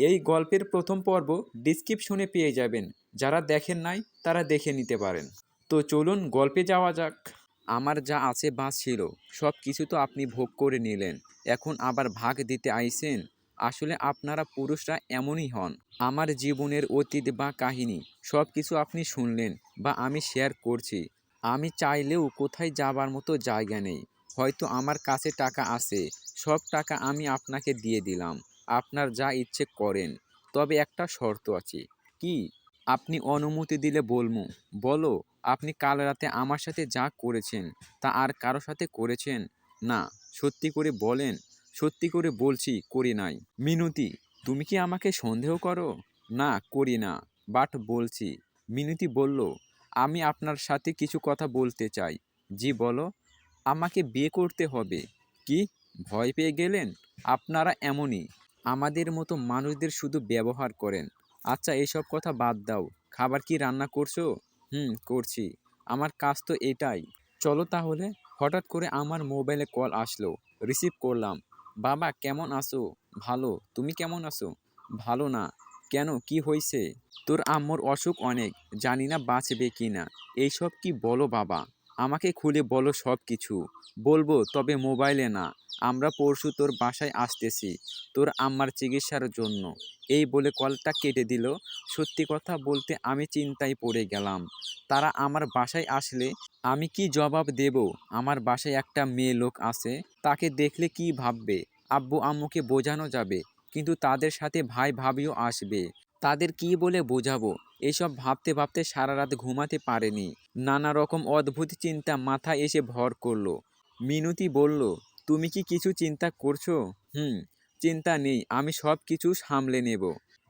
এই গল্পের প্রথম পর্ব ডিসক্রিপশনে পেয়ে যাবেন। যারা দেখেন নাই, তারা দেখে নিতে পারেন। তো চলুন গল্পে যাওয়া যাক। আমার যা আছে বাস ছিল, সব কিছু তো আপনি ভোগ করে নিলেন। এখন আবার ভাগ দিতে আইছেন? আসলে আপনারা পুরুষরা এমনই হন। আমার জীবনের অতীত বা কাহিনী, সব কিছু আপনি শুনলেন বা আমি শেয়ার করছি। আমি চাইলেও কোথায় যাবার মতো জায়গা নেই। হয়তো আমার কাছে টাকা আছে, সব টাকা আমি আপনাকে দিয়ে দিলাম। আপনার যা ইচ্ছে করেন। তবে একটা শর্ত আছে। কি? আপনি অনুমতি দিলে বলমু, বলো, আপনি কাল রাতে আমার সাথে যা করেছেন, তা আর কারও সাথে করেছেন? না, সত্যি করে বলেন, সত্যি করে বলছি, করি নাই। মিনতি, তুমি কি আমাকে সন্দেহ করো? না, করি না, বাট বলছি। মিনতি বলল, আমি আপনার সাথে কিছু কথা বলতে চাই। জি, বলো। আমাকে বিয়ে করতে হবে। কি? ভয় পেয়ে গেলেন? আপনারা এমনই। আমাদের মতো মানুষদের শুধু ব্যবহার করেন। আচ্ছা এইসব কথা বাদ দাও। খাবার কি রান্না করছ? হুম, করছি। আমার কাজ তো এটাই। চলো তাহলে, হঠাৎ করে আমার মোবাইলে কল আসলো। রিসিভ করলাম। বাবা, কেমন আছো? ভালো। তুমি কেমন আছো? ভালো না। কেন? কি হয়েছে? তোর আম্মুর অসুখ অনেক। জানি না বাঁচবে কি না এইসব কি বলো বাবা? আমাকে খুলে বলো সব কিছু। বলব, তবে মোবাইলে না। আমরা পরশু তোর বাসায় আসতেছি, তোর আম্মার চিকিৎসার জন্য। এই বলে কলটা কেটে দিল। সত্যি কথা বলতে আমি চিন্তায় পড়ে গেলাম। তারা আমার বাসায় আসলে আমি কি জবাব দেব? আমার বাসায় একটা মেয়ে লোক আছে, তাকে দেখলে কি ভাববে? আব্বু আম্মুকে বোঝানো যাবে, কিন্তু তাদের সাথে ভাই ভাবিও আসবে। তাদের কি বলে বোঝাবো? এসব ভাবতে ভাবতে সারা রাত ঘুমাতে পারেনি। নানা রকম অদ্ভুত চিন্তা মাথায় এসে ভর করল। মিনতি বলল, তুমি কি কিছু চিন্তা করছ? হুম, চিন্তা নেই, আমি সব কিছু সামলে নেব।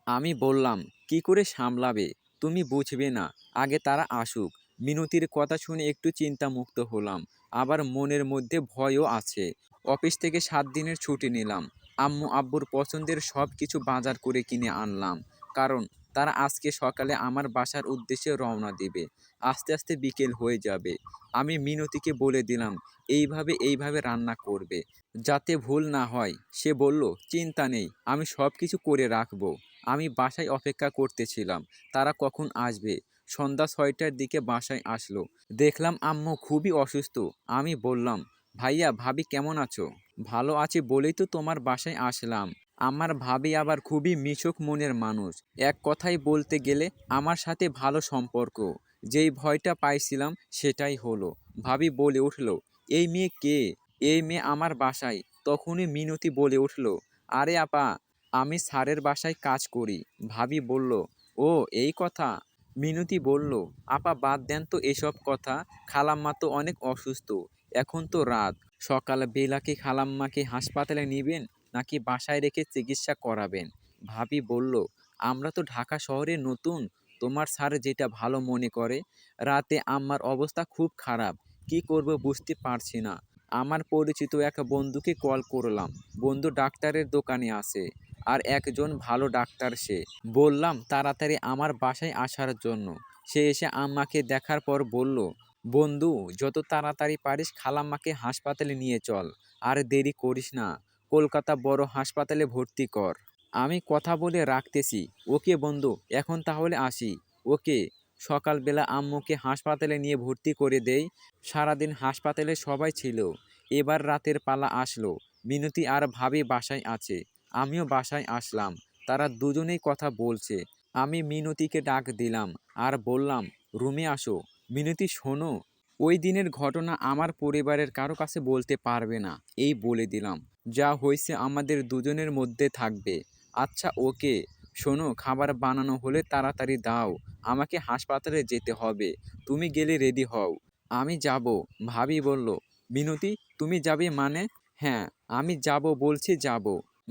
আমি বললাম, কি করে সামলাবে? তুমি বুঝবে না, আগে তারা আসুক। মিনতির কথা শুনে একটু চিন্তামুক্ত হলাম, আবার মনের মধ্যে ভয়ও আছে। অফিস থেকে সাত দিনের ছুটি নিলাম। আম্মু আব্বুর পছন্দের সব কিছু বাজার করে কিনে আনলাম, কারণ তারা আজকে সকালে আমার বাসার উদ্দেশ্যে রওনা দেবে। আস্তে আস্তে বিকেল হয়ে যাবে। আমি মিনতিকে বলে দিলাম, এইভাবে এইভাবে রান্না করবে। যাতে ভুল না হয়। সে বলল, চিন্তা নেই, আমি সব কিছু করে রাখব। আমি বাসায় অপেক্ষা করতেছিলাম, তারা কখন আসবে? সন্ধ্যা ছয়টার দিকে বাসায় আসলো। দেখলাম আম্মু খুবই অসুস্থ। আমি বললাম, ভাইয়া, ভাবি কেমন আছো? ভালো আছি বলেই তো তোমার বাসায় আসলাম। আমার ভাবি আবার খুবই মিশুক মনের মানুষ। এক কথাই বলতে গেলে আমার সাথে ভালো সম্পর্ক। যেই ভয়টা পাইছিলাম সেটাই হলো। ভাবি বলে উঠল, এই মেয়ে কে? এই মেয়ে আমার বাসায়। তখনই মিনতি বলে উঠল, আরে আপা, আমি স্যারের বাসায় কাজ করি। ভাবি বলল, ও, এই কথা? মিনতি বলল, আপা বাদ দেন তো এসব কথা। খালাম্মা তো অনেক অসুস্থ। এখন তো রাত। সকাল বেলাকে খালাম্মাকে হাসপাতালে নেবেন? নাকি বাসায় রেখে চিকিৎসা করাবেন? ভাবি বলল, আমরা তো ঢাকা শহরে নতুন। তোমার স্যার যেটা ভালো মনে করে, রাতে আম্মার অবস্থা খুব খারাপ। কি করব বুঝতে পারছি না। আমার পরিচিত এক বন্ধুকে কল করলাম। বন্ধু ডাক্তারের দোকানে আছে আর একজন ভালো ডাক্তার সে। বললাম, তাড়াতাড়ি আমার বাসায় আসার জন্য। সে এসে আম্মাকে দেখার পর বলল, বন্ধু, যত তাড়াতাড়ি পারিস খালাম্মাকে হাসপাতালে নিয়ে চল। আর দেরি করিস না। কলকাতা বড় হাসপাতালে ভর্তি কর। আমি কথা বলে রাখতেছি। ওকে বন্ধু, এখন তাহলে আসি। ওকে, সকালবেলা আম্মুকে হাসপাতালে নিয়ে ভর্তি করে দেই। সারাদিন হাসপাতালে সবাই ছিল। এবার রাতের পালা আসলো। মিনতি আর ভাবি বাসায় আছে। আমিও বাসায় আসলাম। তারা দুজনেই কথা বলছে। আমি মিনতিকে ডাক দিলাম আর বললাম, রুমে আসো। মিনতি, শোনো। ওই দিনের ঘটনা আমার পরিবারের কারও কাছে বলতে পারবে না। এই বলে দিলাম। যা হয়েছে আমাদের দুজনের মধ্যে থাকবে। আচ্ছা ওকে, শোনো, খাবার বানানো হলে তাড়াতাড়ি দাও, আমাকে হাসপাতালে যেতে হবে, তুমি গেলে রেডি হও। আমি যাব, ভাবি বলল। মিনতি, তুমি যাবে মানে? হ্যাঁ আমি যাব বলছি যাব।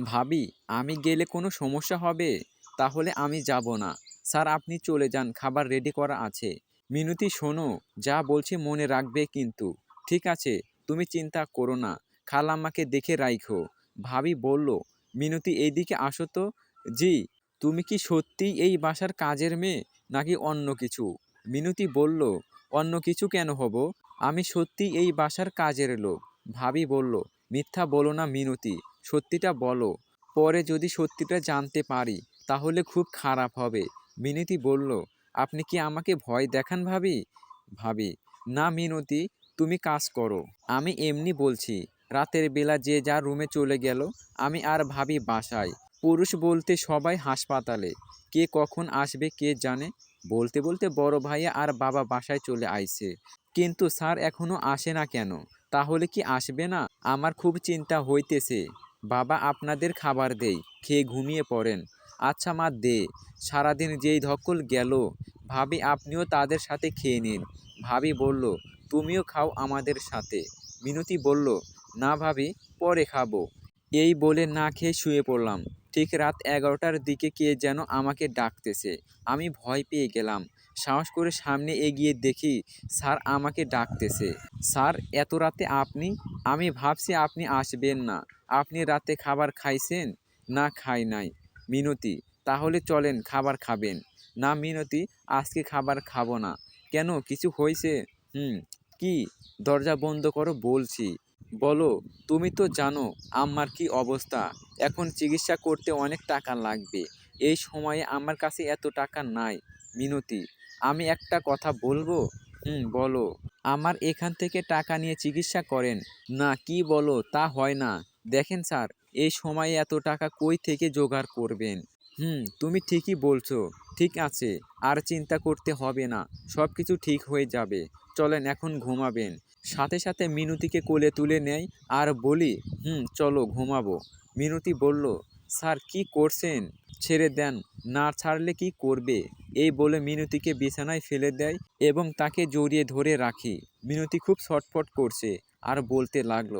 ভাবি, আমি গেলে কোনো সমস্যা হবে? তাহলে আমি যাব না। স্যার, আপনি চলে যান, খাবার রেডি করা আছে। মিনতি, শোনো, যা বলছি মনে রাখবে কিন্তু। ঠিক আছে, তুমি চিন্তা করো না। খালাম্মাকে দেখে রাইখো। ভাবি বলল, মিনতি, এইদিকে আসো তো। জি, তুমি কি সত্যিই এই বাসার কাজের মেয়ে নাকি অন্য কিছু? মিনতি বলল, অন্য কিছু কেন হব? আমি সত্যি এই বাসার কাজের লোক। ভাবি বলল, মিথ্যা বলো না মিনতি, সত্যিটা বলো। পরে যদি সত্যিটা জানতে পারি, তাহলে খুব খারাপ হবে। মিনতি বলল, আপনি কি আমাকে ভয় দেখান ভাবি? ভাবি, না মিনতি, তুমি কাজ করো। আমি এমনি বলছি রাতের বেলা যে যার রুমে চলে গেল, আমি আর ভাবি বাসায়। পুরুষ বলতে সবাই হাসপাতালে। কে কখন আসবে কে জানে? বলতে বলতে বড় ভাইয়া আর বাবা বাসায় চলে আইছে। কিন্তু স্যার এখনও আসে না কেন? তাহলে কি আসবে না? আমার খুব চিন্তা হইতেছে। বাবা আপনাদের খাবার দেই, খেয়ে ঘুমিয়ে পড়েন। আচ্ছা মা, দে। সারাদিন যেই ধকল গেল, ভাবি আপনিও তাদের সাথে খেয়ে নিন। ভাবি বলল, তুমিও খাও আমাদের সাথে। মিনতি বলল না ভাবি, পরে খাব। এই বলে না খেয়ে শুয়ে পড়লাম। ঠিক রাত এগারোটার দিকে কে যেন আমাকে ডাকতেছে। আমি ভয় পেয়ে গেলাম। সাহস করে সামনে এগিয়ে দেখি স্যার আমাকে ডাকতেছে। স্যার, এত রাতে আপনি? আমি ভাবছি আপনি আসবেন না। আপনি রাতে খাবার খাইছেন? না, খাই নাই। মিনতি, তাহলে চলেন খাবার খাবেন। না, মিনতি, আজকে খাবার খাব না। কেন, কিছু হয়েছে হুম, কি? দরজা বন্ধ করো, বলছি। বলো, তুমি তো জানো আমার কি অবস্থা। এখন চিকিৎসা করতে অনেক টাকা লাগবে। এই সময়ে আমার কাছে এত টাকা নাই, মিনতি। আমি একটা কথা বলব? হুম, বলো। আমার এখান থেকে টাকা নিয়ে চিকিৎসা করেন। না, কি বলো, তা হয় না। দেখেন স্যার, এই সময়ে এত টাকা কই থেকে জোগাড় করবেন? হুম, তুমি ঠিকই বলছো। ঠিক আছে, আর চিন্তা করতে হবে না। সব কিছু ঠিক হয়ে যাবে। চলেন, এখন ঘুমাবেন। সাথে সাথে মিনতিকে কোলে তুলে নেয় আর বলি, হুম, চলো ঘুমাবো। মিনতি বলল, স্যার, কি করছেন? ছেড়ে দেন, না ছাড়লে কি করবে? এই বলে মিনতিকে বিছানায় ফেলে দেয় এবং তাকে জড়িয়ে ধরে রাখি। মিনতি খুব ছটফট করছে আর বলতে লাগল,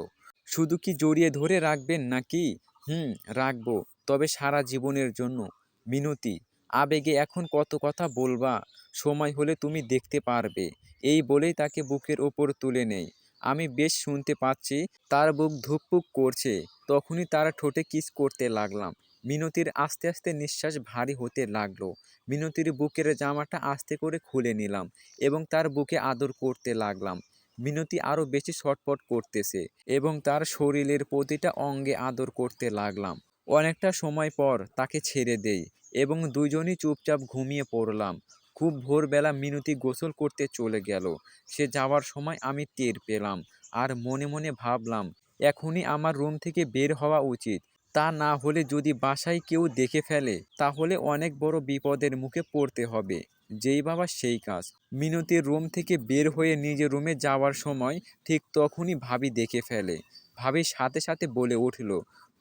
শুধু কি জড়িয়ে ধরে রাখবেন নাকি? হুম, রাখব, তবে সারা জীবনের জন্য। মিনতি, আবেগে এখন কত কথা বলবা? সময় হলে তুমি দেখতে পারবে। এই বলেই তাকে বুকের ওপর তুলে নেই আমি বেশ শুনতে পাচ্ছি, তার বুক ধুকপুক করছে। তখনই তার ঠোঁটে কিস করতে লাগলাম। মিনতির আস্তে আস্তে নিঃশ্বাস ভারী হতে লাগল। মিনতির বুকের জামাটা আস্তে করে খুলে নিলাম এবং তার বুকে আদর করতে লাগলাম। মিনতি আরও বেশি ছটপট করতেছে এবং তার শরীরের প্রতিটা অঙ্গে আদর করতে লাগলাম। অনেকটা সময় পর তাকে ছেড়ে দেই এবং দুজনই চুপচাপ ঘুমিয়ে পড়লাম। খুব ভোরবেলা মিনতি গোসল করতে চলে গেল। সে যাওয়ার সময় আমি টের পেলাম আর মনে মনে ভাবলাম, এখনই আমার রুম থেকে বের হওয়া উচিত। তা না হলে যদি বাসায় কেউ দেখে ফেলে, তাহলে অনেক বড় বিপদের মুখে পড়তে হবে। যেই বাবা সেই কাজ। মিনতির রুম থেকে বের হয়ে নিজের রুমে যাওয়ার সময় ঠিক তখনই ভাবি দেখে ফেলে। ভাবি সাথে সাথে বলে উঠল,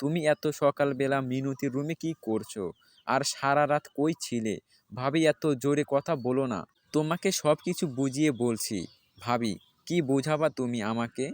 তুমি এত সকালবেলা মিনতির রুমে কি করছ? আর সারা রাত কই ছিলে? ভাবি, এত জোরে কথা বলো না। তোমাকে সব কিছু বুঝিয়ে বলছি। ভাবি, কি বোঝাবা তুমি আমাকে?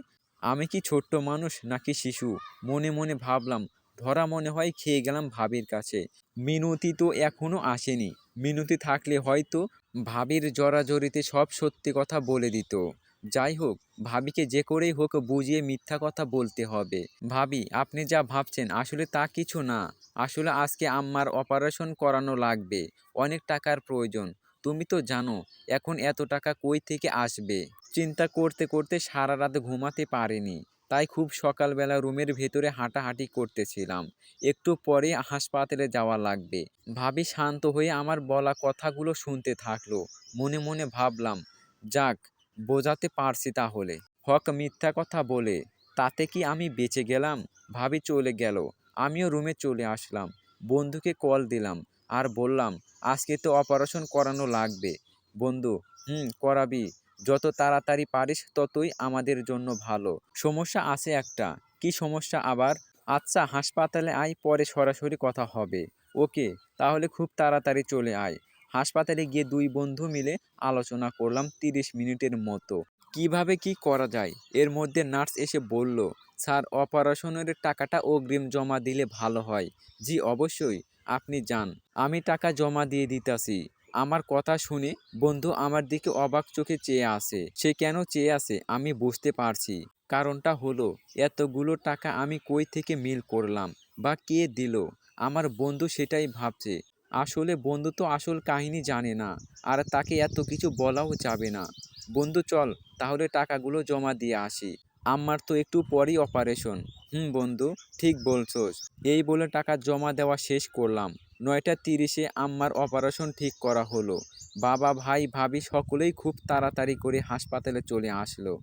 আমি কি ছোট্ট মানুষ নাকি শিশু? মনে মনে ভাবলাম, ধরা মনে হয় খেয়ে গেলাম ভাবির কাছে। মিনতি তো এখনও আসেনি। মিনতি থাকলে হয়তো ভাবির জড়াজড়িতে সব সত্যি কথা বলে দিত। যাই হোক, ভাবিকে যে করেই হোক বুঝিয়ে মিথ্যা কথা বলতে হবে। ভাবি, আপনি যা ভাবছেন আসলে তা কিছু না। আসলে আজকে আম্মার অপারেশন করানো লাগবে। অনেক টাকার প্রয়োজন। তুমি তো জানো, এখন এত টাকা কই থেকে আসবে? চিন্তা করতে করতে সারা রাত ঘুমাতে পারিনি। তাই খুব সকালবেলা রুমের ভেতরে হাঁটাহাঁটি করতেছিলাম। একটু পরে হাসপাতালে যাওয়া লাগবে। ভাবি শান্ত হয়ে আমার বলা কথাগুলো শুনতে থাকল। মনে মনে ভাবলাম, যাক বোঝাতে পারছি তাহলে। হক মিথ্যা কথা বলে, তাতে কি আমি বেঁচে গেলাম? ভাবি চলে গেল। আমিও রুমে চলে আসলাম। বন্ধুকে কল দিলাম আর বললাম, আজকে তো অপারেশন করানো লাগবে। বন্ধু, হুম, করাবি। যত তাড়াতাড়ি পারিস, ততই আমাদের জন্য ভালো। সমস্যা আছে একটা। কি সমস্যা আবার? আচ্ছা হাসপাতালে আয়, পরে সরাসরি কথা হবে। ওকে, তাহলে খুব তাড়াতাড়ি চলে আয়। হাসপাতালে গিয়ে দুই বন্ধু মিলে আলোচনা করলাম তিরিশ মিনিটের মতো। কীভাবে কি করা যায়? এর মধ্যে নার্স এসে বলল, স্যার, অপারেশনের টাকাটা অগ্রিম জমা দিলে ভালো হয়। জি, অবশ্যই। আপনি যান। আমি টাকা জমা দিয়ে দিতাছি। আমার কথা শুনে বন্ধু আমার দিকে অবাক চোখে চেয়ে আসে সে কেন চেয়ে আসে আমি বুঝতে পারছি। কারণটা হলো, এতগুলো টাকা আমি কই থেকে মিল করলাম বা কে দিল? আমার বন্ধু সেটাই ভাবছে। আসলে বন্ধু তো আসল কাহিনী জানে না, আর তাকে এত কিছু বলাও যাবে না। বন্ধু, চল, তাহলে টাকাগুলো জমা দিয়ে আসি। আমার তো একটু পরেই অপারেশন হুম, বন্ধু, ঠিক বলছোস। এই বলে টাকা জমা দেওয়া শেষ করলাম। নয়টা তিরিশে আম্মার অপারেশন ঠিক করা হলো। বাবা, ভাই, ভাবি সকলেই খুব তাড়াতাড়ি করে হাসপাতালে চলে আসলো।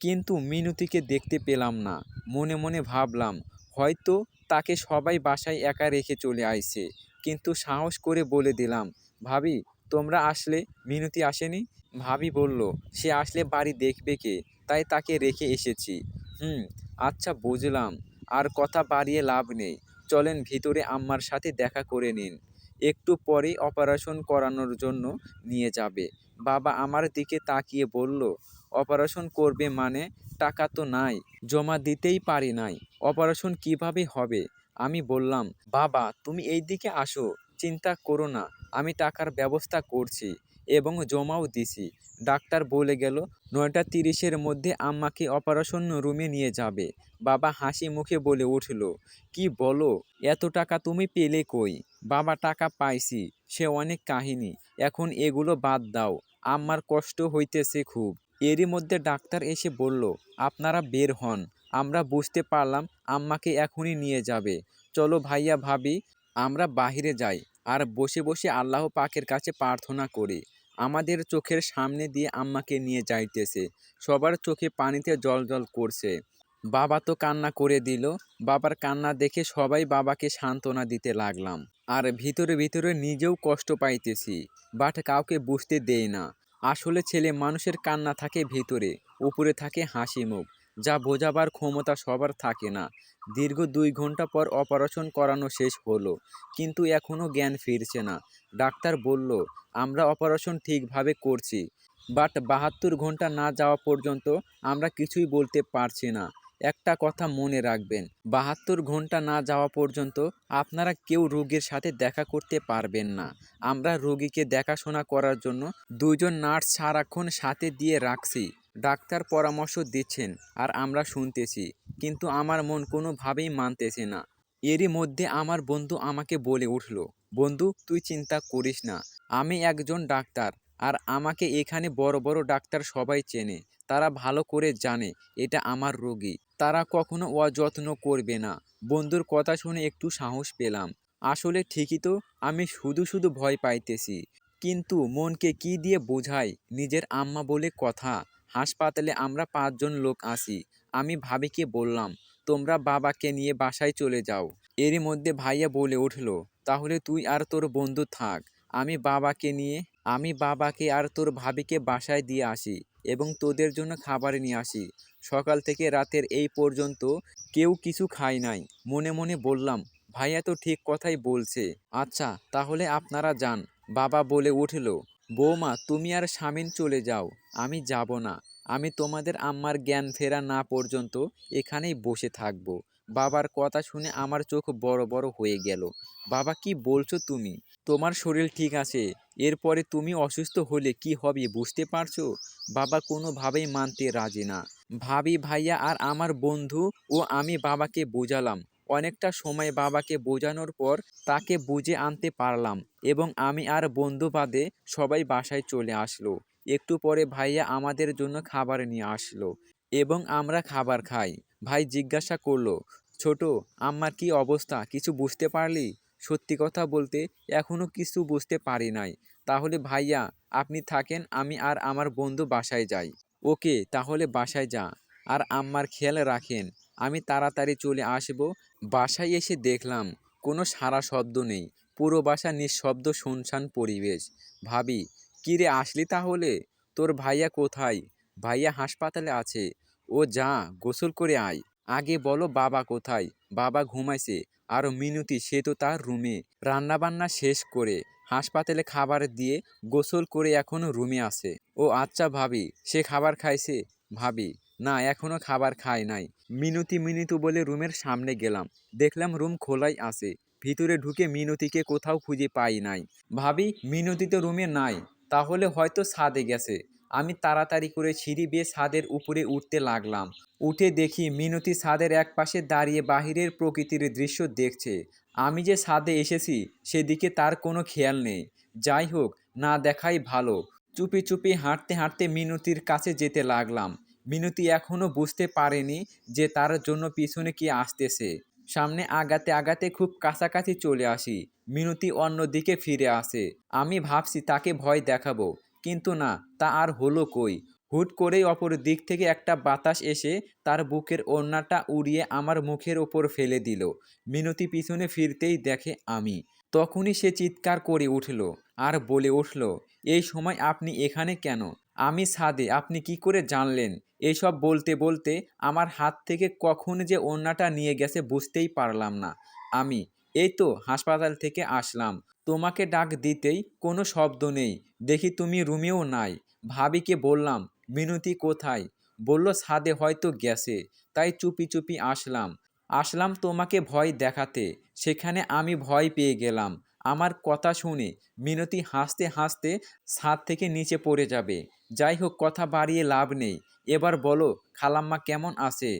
কিন্তু মিনতিকে দেখতে পেলাম না। মনে মনে ভাবলাম, হয়তো তাকে সবাই বাসায় একা রেখে চলে আইছে। কিন্তু সাহস করে বলে দিলাম, ভাবি, তোমরা আসলে? মিনতি আসেনি। ভাবি বলল, সে আসলে বাড়ি দেখবে কে? তাই তাকে রেখে এসেছি। হুম আচ্ছা বুঝলাম। আর কথা বাড়িয়ে লাভ নেই। চলেন ভিতরে আম্মার সাথে দেখা করে নিন। একটু পরেই অপারেশন করানোর জন্য নিয়ে যাবে। বাবা আমার দিকে তাকিয়ে বলল, অপারেশন করবে মানে? টাকা তো নাই, জমা দিতেই পারি নাই। অপারেশন কীভাবে হবে? আমি বললাম, বাবা, তুমি এই দিকে আসো, চিন্তা করো না, আমি টাকার ব্যবস্থা করছি এবং জমাও দিছি। ডাক্তার বলে গেল, নয়টা তিরিশের মধ্যে আম্মাকে অপারেশন রুমে নিয়ে যাবে। বাবা হাসি মুখে বলে উঠল, কি বলো, এত টাকা তুমি পেলে কই? বাবা, টাকা পাইছি, সে অনেক কাহিনী, এখন এগুলো বাদ দাও আম্মার কষ্ট হইতেছে খুব। এরই মধ্যে ডাক্তার এসে বলল, আপনারা বের হন। আমরা বুঝতে পারলাম আম্মাকে এখনই নিয়ে যাবে। চলো ভাইয়া ভাবি, আমরা বাহিরে যাই আর বসে বসে আল্লাহ পাকের কাছে প্রার্থনা করি। আমাদের চোখের সামনে দিয়ে আম্মাকে নিয়ে যাইতেছে। সবার চোখে পানিতে জল জল করছে। বাবা তো কান্না করে দিল। বাবার কান্না দেখে সবাই বাবাকে সান্ত্বনা দিতে লাগলাম। আর ভিতরে ভিতরে নিজেও কষ্ট পাইতেছি। বাট কাউকে বুঝতে দেই না। আসলে ছেলে মানুষের কান্না থাকে ভিতরে, উপরে থাকে হাসি মুখ যা বোঝাবার ক্ষমতা সবার থাকে না। দীর্ঘ দুই ঘণ্টা পর অপারেশন করানো শেষ হলো, কিন্তু এখনও জ্ঞান ফিরছে না। ডাক্তার বলল, আমরা অপারেশন ঠিকভাবে করছি, বাট বাহাত্তর ঘণ্টা না যাওয়া পর্যন্ত আমরা কিছুই বলতে পারছি না। একটা কথা মনে রাখবেন, বাহাত্তর ঘণ্টা না যাওয়া পর্যন্ত আপনারা কেউ রোগীর সাথে দেখা করতে পারবেন না। আমরা রোগীকে দেখাশোনা করার জন্য দুইজন নার্স সারাক্ষণ সাথে দিয়ে রাখছি। ডাক্তার পরামর্শ দিচ্ছেন আর আমরা শুনতেছি, কিন্তু আমার মন কোনোভাবেই মানতেছে না। এরই মধ্যে আমার বন্ধু আমাকে বলে উঠল, বন্ধু, তুই চিন্তা করিস না, আমি একজন ডাক্তার আর আমাকে এখানে বড় বড় ডাক্তার সবাই চেনে, তারা ভালো করে জানে, এটা আমার রোগী। তারা কখনো অযত্ন করবে না। বন্ধুর কথা শুনে একটু সাহস পেলাম। আসলে ঠিকই তো, আমি শুধু শুধু ভয় পাইতেছি। কিন্তু মনকে কি দিয়ে বোঝাই নিজের আম্মা বলে কথা? হাসপাতালে আমরা পাঁচজন লোক আসি আমি ভাবিকে বললাম, তোমরা বাবাকে নিয়ে বাসায় চলে যাও। এরই মধ্যে ভাইয়া বলে উঠল, তাহলে তুই আর তোর বন্ধু থাক। আমি বাবাকে নিয়ে, আমি বাবাকে আর তোর ভাবিকে বাসায় দিয়ে আসি এবং তোদের জন্য খাবার নিয়ে আসি। সকাল থেকে রাতের এই পর্যন্ত কেউ কিছু খায় নাই। মনে মনে বললাম, ভাইয়া তো ঠিক কথাই বলছে। আচ্ছা তাহলে আপনারা যান। বাবা বলে উঠল, বৌমা, তুমি আর স্বামীন চলে যাও। আমি যাব না। আমি তোমাদের আম্মার জ্ঞান ফেরা না পর্যন্ত এখানেই বসে থাকব। বাবার কথা শুনে আমার চোখ বড় বড় হয়ে গেল। বাবা, কি বলছো তুমি? তোমার শরীর ঠিক আছে। এরপরে তুমি অসুস্থ হলে কি হবে বুঝতে পারছ? বাবা কোনোভাবেই মানতে রাজি না। ভাবি, ভাইয়া আর আমার বন্ধু ও আমি বাবাকে বোঝালাম। অনেকটা সময় বাবাকে বোঝানোর পর তাকে বুঝে আনতে পারলাম এবং আমি আর বন্ধু বাদে সবাই বাসায় চলে আসলো। একটু পরে ভাইয়া আমাদের জন্য খাবার নিয়ে আসলো এবং আমরা খাবার খাই। ভাই জিজ্ঞাসা করল, ছোট আমার কি অবস্থা? কিছু বুঝতে পারলি? সত্যি কথা বলতে এখনও কিছু বুঝতে পারি নাই। তাহলে ভাইয়া, আপনি থাকেন, আমি আর আমার বন্ধু বাসায় যাই। ওকে, তাহলে বাসায় যা। আর আম্মার খেয়াল রাখেন, আমি তাড়াতাড়ি চলে আসব। বাসায় এসে দেখলাম, কোনো সারা শব্দ নেই। পুরো বাসা নিঃশব্দ শুনশান পরিবেশ। ভাবি, কিরে আসলি তাহলে? তোর ভাইয়া কোথায়? ভাইয়া হাসপাতালে আছে। ও যা, গোসল করে আয়। আগে বলো বাবা কোথায়? বাবা ঘুমাইছে। আর মিনুতি, সে তো তার রুমে। রান্নাবান্না শেষ করে হাসপাতালে খাবার দিয়ে গোসল করে এখনও রুমে আসে ও আচ্ছা ভাবি, সে খাবার খাইছে? ভাবি, না এখনও খাবার খায় নাই। মিনতি মিনতু বলে রুমের সামনে গেলাম। দেখলাম রুম খোলাই আছে। ভিতরে ঢুকে মিনতিকে কোথাও খুঁজে পাই নাই। ভাবি, মিনতি তো রুমে নাই, তাহলে হয়তো ছাদে গেছে। আমি তাড়াতাড়ি করে সিঁড়ি বেয়ে ছাদের উপরে উঠতে লাগলাম। উঠে দেখি মিনতি ছাদের এক পাশে দাঁড়িয়ে বাহিরের প্রকৃতির দৃশ্য দেখছে। আমি যে ছাদে এসেছি, সেদিকে তার কোনো খেয়াল নেই। যাই হোক, না দেখাই ভালো। চুপি চুপি হাঁটতে হাঁটতে মিনতির কাছে যেতে লাগলাম। মিনতি এখনও বুঝতে পারেনি যে তার জন্য পিছনে কি আসতেছে। সামনে আগাতে আগাতে খুব কাছাকাছি চলে আসি। মিনতি অন্যদিকে ফিরে আসে। আমি ভাবছি তাকে ভয় দেখাবো। কিন্তু না, তা আর হলো কই? হুট করেই অপর দিক থেকে একটা বাতাস এসে তার বুকের ওড়নাটা উড়িয়ে আমার মুখের ওপর ফেলে দিল। মিনতি পিছনে ফিরতেই দেখে আমি। তখনই সে চিৎকার করে উঠল আর বলে উঠল, এই সময় আপনি এখানে কেন? আমি ছাদে, আপনি কি করে জানলেন? এইসব বলতে বলতে আমার হাত থেকে কখন যে ওড়নাটা নিয়ে গেছে বুঝতেই পারলাম না। আমি এই তো হাসপাতাল থেকে আসলাম। তোমাকে ডাক দিতেই কোনো শব্দ নেই। দেখি তুমি রুমেও নাই। ভাবিকে বললাম, মিনতি কোথায়? বলল, ছাদে হয়তো গেছে। তাই চুপি চুপি আসলাম। আসলাম তোমাকে ভয় দেখাতে। সেখানে আমি ভয় পেয়ে গেলাম। আমার কথা শুনে মিনতি হাসতে হাসতে ছাদ থেকে নিচে পড়ে যাবে। যাই হোক, কথা বাড়িয়ে লাভ নেই। এবার বলো, খালাম্মা কেমন আছে?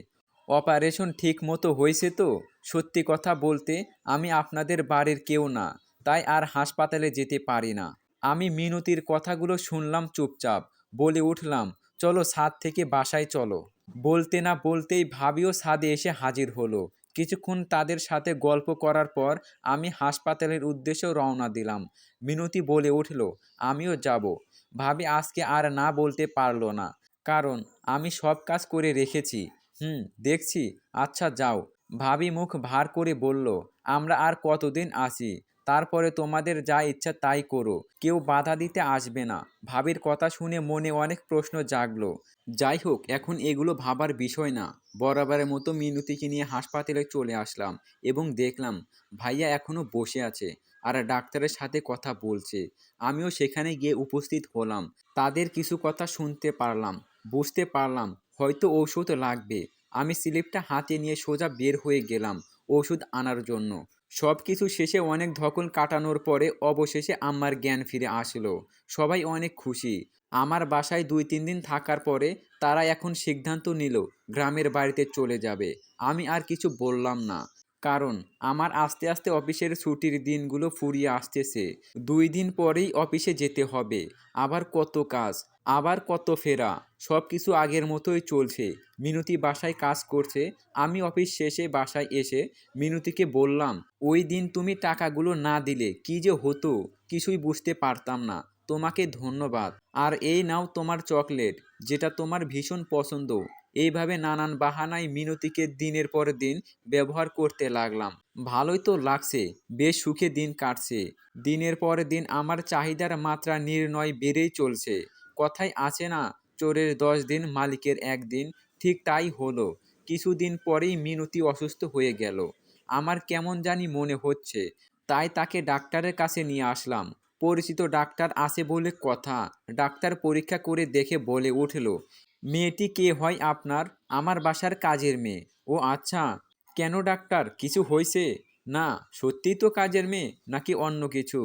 অপারেশন ঠিক মতো হয়েছে তো? সত্যি কথা বলতে, আমি আপনাদের বাড়ির কেউ না, তাই আর হাসপাতালে যেতে পারি না। আমি মিনতির কথাগুলো শুনলাম চুপচাপ, বলে উঠলাম, চলো ছাদ থেকে বাসায় চলো। বলতে না বলতেই ভাবিও ছাদে এসে হাজির হলো। কিছুক্ষণ তাদের সাথে গল্প করার পর আমি হাসপাতালের উদ্দেশ্যে রওনা দিলাম। মিনতি বলে উঠল, আমিও যাব। ভাবি আজকে আর না বলতে পারল না, কারণ আমি সব কাজ করে রেখেছি। হুম, দেখছি। আচ্ছা যাও। ভাবি মুখ ভার করে বলল, আমরা আর কতদিন আছি? তারপরে তোমাদের যা ইচ্ছা তাই করো। কেউ বাধা দিতে আসবে না। ভাবির কথা শুনে মনে অনেক প্রশ্ন জাগলো। যাই হোক, এখন এগুলো ভাবার বিষয় না। বরাবরের মতো মিনতিকে নিয়ে হাসপাতালে চলে আসলাম এবং দেখলাম, ভাইয়া এখনও বসে আছে আর ডাক্তারের সাথে কথা বলছে। আমিও সেখানে গিয়ে উপস্থিত হলাম। তাদের কিছু কথা শুনতে পারলাম, বুঝতে পারলাম হয়তো ঔষধ লাগবে। আমি স্লিপটা হাতে নিয়ে সোজা বের হয়ে গেলাম ওষুধ আনার জন্য। সব কিছু শেষে অনেক ধকল কাটানোর পরে অবশেষে আমার জ্ঞান ফিরে আসলো। সবাই অনেক খুশি। আমার বাসায় দুই তিন দিন থাকার পরে তারা এখন সিদ্ধান্ত নিল, গ্রামের বাড়িতে চলে যাবে। আমি আর কিছু বললাম না। কারণ আমার আস্তে আস্তে অফিসের ছুটির দিনগুলো ফুরিয়ে আসতেছে। দুই দিন পরেই অফিসে যেতে হবে। আবার কত কাজ, আবার কত ফেরা সব কিছু আগের মতোই চলছে। মিনতি বাসায় কাজ করছে, আমি অফিস শেষে বাসায় এসে মিনতিকে বললাম, ওই দিন তুমি টাকাগুলো না দিলে কি যে হতো, কিছুই বুঝতে পারতাম না। তোমাকে ধন্যবাদ। আর এই নাও তোমার চকলেট, যেটা তোমার ভীষণ পছন্দ। এইভাবে নানান বাহানায় মিনতিকে দিনের পর দিন ব্যবহার করতে লাগলাম। ভালোই তো লাগছে, বেশ সুখে দিন কাটছে। দিনের পর দিন আমার চাহিদার মাত্রা নির্ণয় বেড়েই চলছে। কথায় আছে না, চোরের দশ দিন, মালিকের একদিন, ঠিক তাই হলো। কিছুদিন পরেই মিনতি অসুস্থ হয়ে গেল। আমার কেমন জানি মনে হচ্ছে, তাই তাকে ডাক্তারের কাছে নিয়ে আসলাম। পরিচিত ডাক্তার আছে বলে কথা, ডাক্তার পরীক্ষা করে দেখে বলে উঠল মেয়েটি কে হয় আপনার? আমার বাসার কাজের মেয়ে। ও আচ্ছা কেন ডাক্তার? কিছু হয়েছে না, সত্যিই তো কাজের মেয়ে, নাকি অন্য কিছু?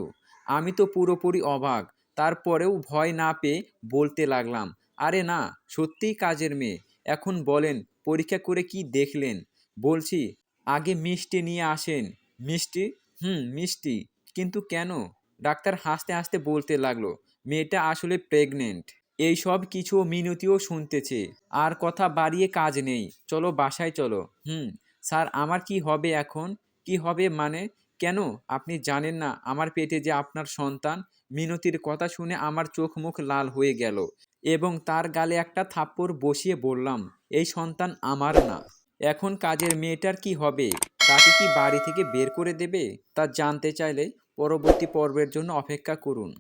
আমি তো পুরোপুরি অবাক। তারপরেও ভয় না পেয়ে বলতে লাগলাম, আরে না, সত্যিই কাজের মেয়ে। এখন বলেন, পরীক্ষা করে কি দেখলেন? বলছি, আগে মিষ্টি নিয়ে আসেন। মিষ্টি? হুম, মিষ্টি। কিন্তু কেন? ডাক্তার হাসতে হাসতে বলতে লাগল, মেয়েটা আসলে প্রেগনেন্ট। এই সব কিছু মিনতিও শুনতেছে। আর কথা বাড়িয়ে কাজ নেই। চলো বাসায় চলো। হুম, স্যার, আমার কি হবে এখন? কি হবে মানে? কেন? আপনি জানেন না, আমার পেটে যে আপনার সন্তান, মিনতির কথা শুনে আমার চোখ মুখ লাল হয়ে গেল এবং তার গালে একটা থাপ্পড় বসিয়ে বললাম, এই সন্তান আমার না। এখন কাজের মেয়েটার কি হবে? তাকে কি বাড়ি থেকে বের করে দেবে? তা জানতে চাইলে পরবর্তী পর্বের জন্য অপেক্ষা করুন।